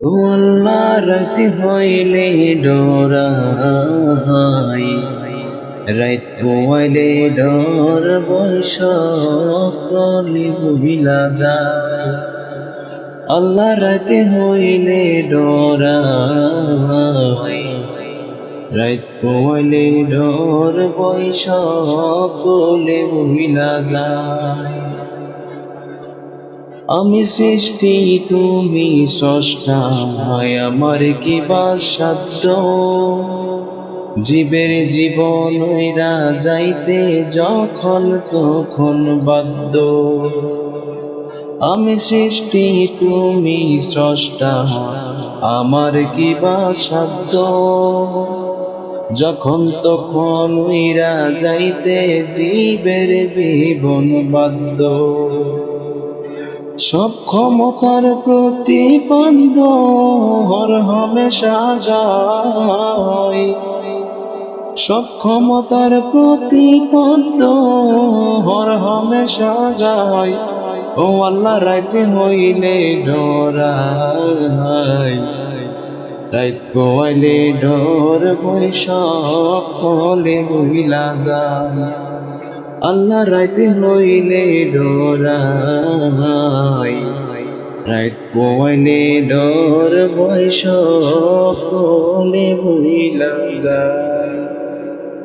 ও রাত হইলে ডরাই রাত পোয়াইলে ডর বৈশ কলি বহিলা যায়। আল্লাহ, রাতে হইলে ডরাই রাত পোয়াইলে ডর বৈশ কলে বহিলা যায়। আমি সৃষ্টি, তুমি স্রষ্টা আমার কি বা সাধ্য? জীবের জীবন ওইরা যাইতে যখন তখন বাধ্য। আমি সৃষ্টি, তুমি স্রষ্টা, আমার কি বা সাধ্য? যখন তখন উইরা যাইতে জীবের জীবন বাধ্য। সব ক্ষমতার প্রতিবন্ধ হর হমেশা যায় সব ক্ষমতার প্রতিবন্ধ হর হমেশা যায় ও আল্লাহ, রাইতে হইলে ডরাই। রাইত পোয়াইলে ডর বৈশাখ ফলে বইলা যায়। আল্লাহ রাইতে হইলে ডরাই। রাইত পোয়াইলে ডর বয়স বইলা যায়